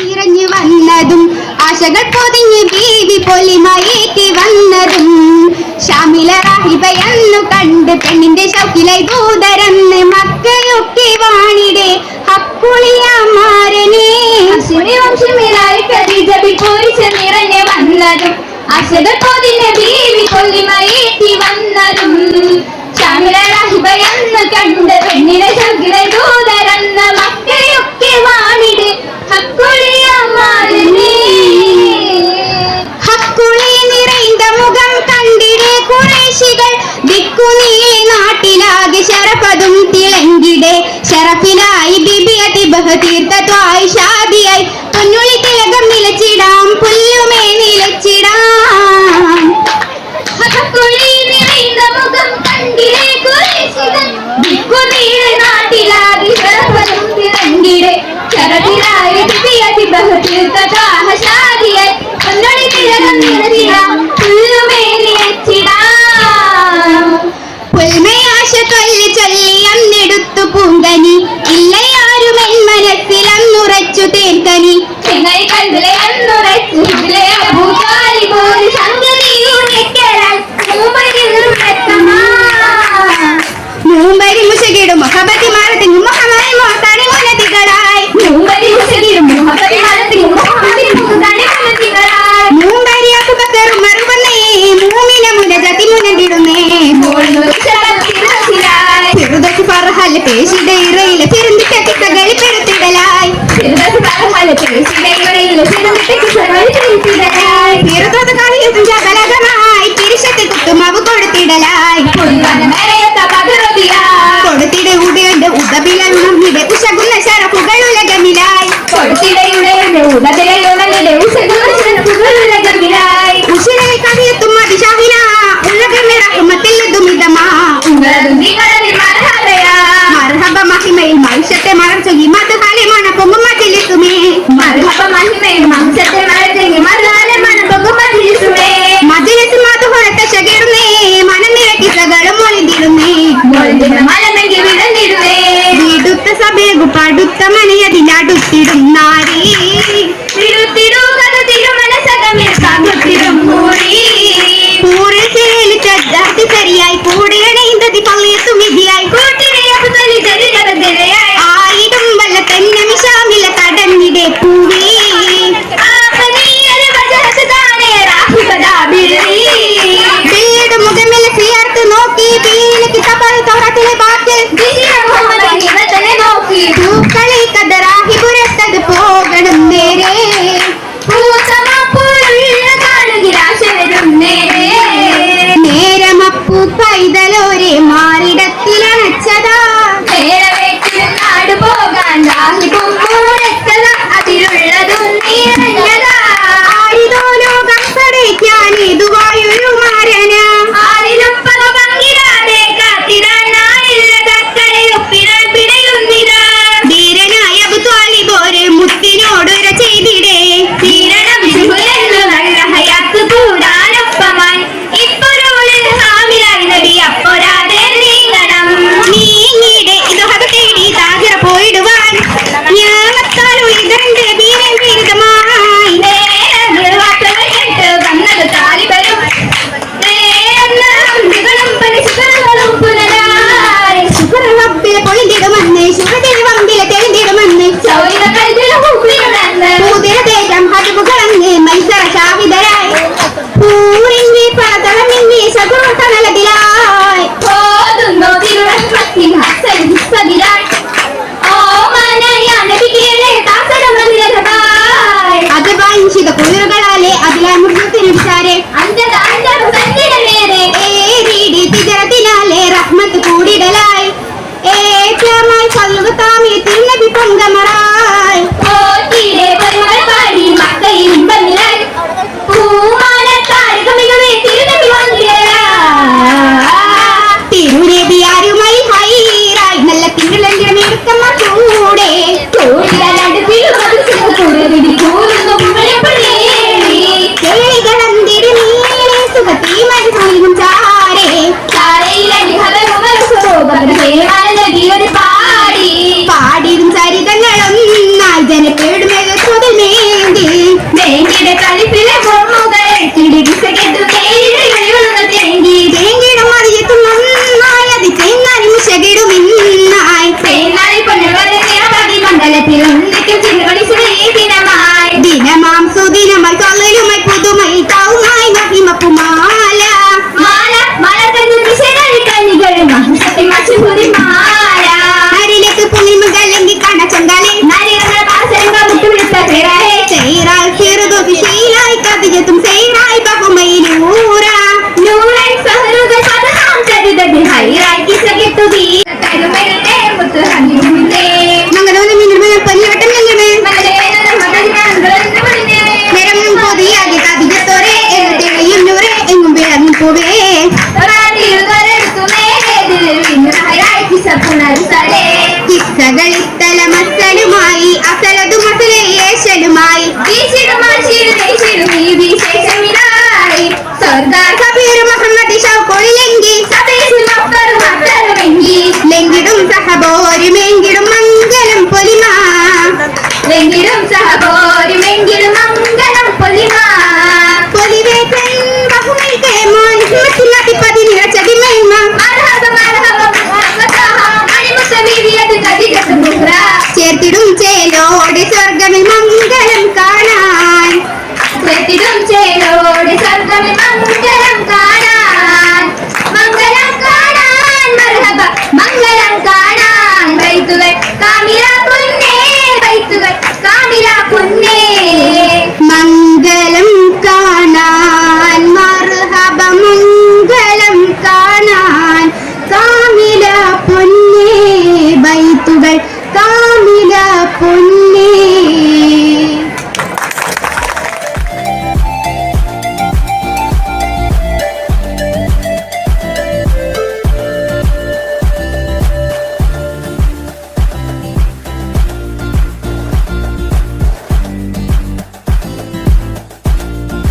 നിറഞ്ഞു വന്നതും ആശകൾ പൊതിഞ്ഞ് ബീവി പൊലിമയേറ്റി വന്നതും. ശാമിലറാഹിബയെന്ന് കണ്ട് പെണ്ണിന്റെ ശൗക്കിലായി ഭൂതരന്ന് മക്കയൊക്കെ വാണിടെ ഹക്കുളിയമാരനെ. നിറഞ്ഞ് കണ്ട് പെണ്ണിനെ ശൗക്കിലെ ഭൂതരന്ന് മക്കളൊക്കെ വാ ಸಹದಿರ್ದ ದ್ವಾಷ मरचंगी मत खाले मन बघ मधली तुम्ही मरघप महिमे मंगसते मरचंगी मरलाले मन बघ मधली सुळे मधलीच मात होत शगिरणे मन निरटी सगळ मोलिदिरुणे मोलिदिरुणे मन नंगी विडनिरुणे വീടുത്ത സഭയകു പടുത്ത മനയതിലാടുത്തിടും നാരേ పొంగమరా. seculares